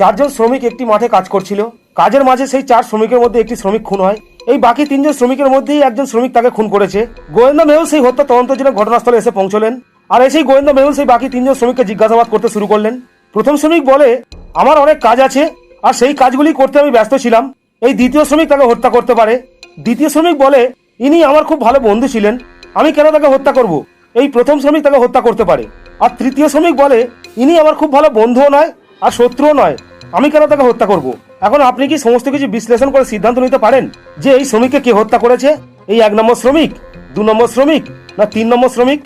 চারজন শ্রমিক একটি মাঠে কাজ করছিল। কাজের মাঝে সেই চার শ্রমিকের মধ্যে একটি শ্রমিক খুন হয়। এই বাকি তিনজন শ্রমিকের মধ্যেই একজন শ্রমিক তাকে খুন করেছে। গোয়েন্দা মেহুল সেই হত্যা তদন্তের জন্য ঘটনাস্থলে এসে পৌঁছলেন। আর এসেই গোয়েন্দা মেহুল সেই বাকি তিনজন শ্রমিককে জিজ্ঞাসাবাদ করতে শুরু করলেন। প্রথম শ্রমিক বলে, আমার অনেক কাজ আছে, আর সেই কাজগুলি করতে আমি ব্যস্ত ছিলাম। এই দ্বিতীয় শ্রমিক তাকে হত্যা করতে পারে। দ্বিতীয় শ্রমিক বলে, ইনি আমার খুব ভালো বন্ধু ছিলেন। আমি কেন তাকে হত্যা করব? এই প্রথম শ্রমিক তাকে হত্যা করতে পারে। আর তৃতীয় শ্রমিক বলে, ইনি আমার খুব ভালো বন্ধুও নয়, আর শত্রুও নয়। আমি কেন তাকে হত্যা করব? এখন আপনি কি সমস্ত কিছু বিশ্লেষণ করে সিদ্ধান্ত নিতে পারেন যে এই শ্রমিককে কে হত্যা করেছে? এই এক নম্বর শ্রমিক, দু নম্বর শ্রমিক, না তিন নম্বর শ্রমিক?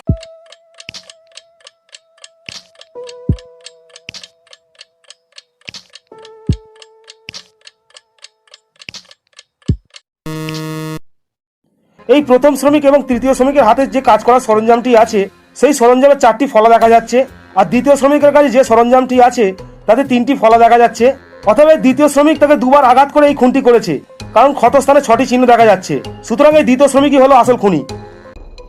এই প্রথম শ্রমিক এবং তৃতীয় শ্রমিকের হাতে যে কাজ করার সরঞ্জামটি আছে, সেই সরঞ্জামের চারটি ফলা দেখা যাচ্ছে। আর দ্বিতীয় শ্রমিকের কাছে যে সরঞ্জামটি আছে তাতে তিনটি ফলা দেখা যাচ্ছে। অথবা দ্বিতীয় শ্রমিক তাকে দুবার আঘাত করে এই খুনটি করেছে। কারণ ক্ষতস্থানে ছটি চিহ্ন দেখা যাচ্ছে। সুতরাং এই দ্বিতীয় শ্রমিকই হলো আসল খুনি।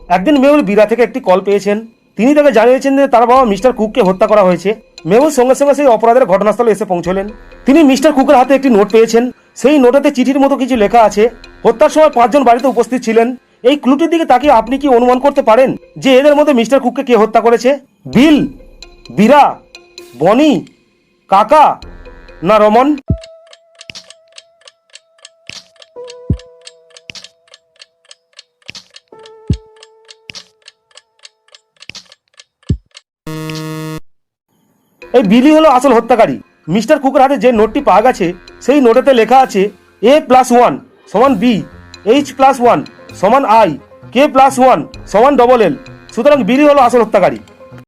একদিন মেহুল বীরা থেকে একটি কল পেয়েছেন। তিনি তাকে জানিয়েছেন যে তার বাবা মিস্টার কুককে হত্যা করা হয়েছে। মেহুল সঙ্গে সঙ্গে সেই অপরাধের ঘটনাস্থলে এসে পৌঁছলেন। তিনি মিস্টার কুকের হাতে একটি নোট পেয়েছেন। সেই নোটেতে চিঠির মতো কিছু লেখা আছে। হত্যার সময় পাঁচজন বাড়িতে উপস্থিত ছিলেন। এই ক্লুটির দিকে তাকিয়ে আপনি কি অনুমান করতে পারেন? যে এদের মধ্যে মিস্টার কুককে কে হত্যা করেছে? বিল, বীরা, বনি কাকা? না, রমন? এই বিলি হলো আসল হত্যাকারী। মিস্টার কুকের হাতে যে নোটটি পাওয়া গেছে, সেই নোটেতে লেখা আছে এ প্লাস ওয়ান সমান বি এইচ প্লাস ওয়ান সমান আই কে প্লাস ওয়ান সমান ডবল এল সুতরাং বিলি হলো আসল হত্যাকারী।